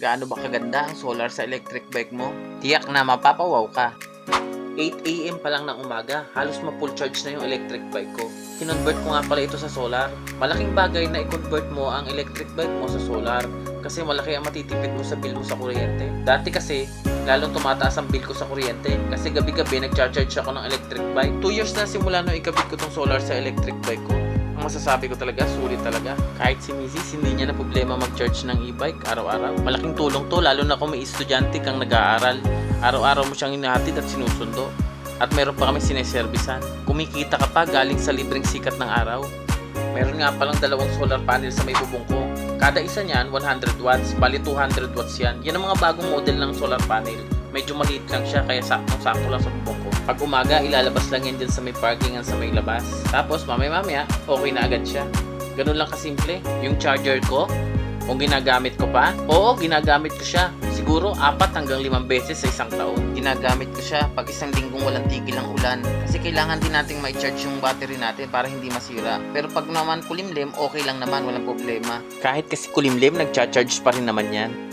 Gaano ba kaganda ang solar sa electric bike mo? Tiyak na mapapawaw ka. 8 a.m. pa lang ng umaga, halos ma-full charge na yung electric bike ko. Kinonvert ko nga pala ito sa solar. Malaking bagay na i-convert mo ang electric bike mo sa solar kasi malaki ang matitipid mo sa bill mo sa kuryente. Dati kasi, lalong tumataas ang bill ko sa kuryente kasi gabi-gabi nag-charge ako ng electric bike. 2 years na simula nung ikabit ko tong solar sa electric bike ko. Masasabi ko talaga, sulit talaga. Kahit si Mrs. hindi niya na problema mag-charge ng e-bike araw-araw. Malaking tulong to lalo na kung may estudyante kang nag-aaral. Araw-araw mo siyang hinahatid at sinusundo. At meron pa kami sineservisan. Kumikita ka pa galing sa libreng sikat ng araw. Meron nga palang dalawang solar panel sa may bubong ko. Kada isa niyan, 100 watts, bali 200 watts yan. Yan ang mga bagong model ng solar panel. Medyo maliit lang siya, kaya saktong-sakto lang sa bubong ko. Pag umaga, ilalabas lang yan dyan sa may parkingan sa may labas. Tapos, mamaya-mamaya, okay na agad siya. Ganun lang kasimple. Yung charger ko, kung ginagamit ko pa, oo, ginagamit ko siya. Siguro, apat hanggang limang beses sa isang taon. Ginagamit ko siya pag isang linggong walang tigil ang ulan. Kasi kailangan din nating ma-charge yung battery natin para hindi masira. Pero pag naman kulimlim, okay lang naman, walang problema. Kahit kasi kulimlim, nagcha-charge pa rin naman yan.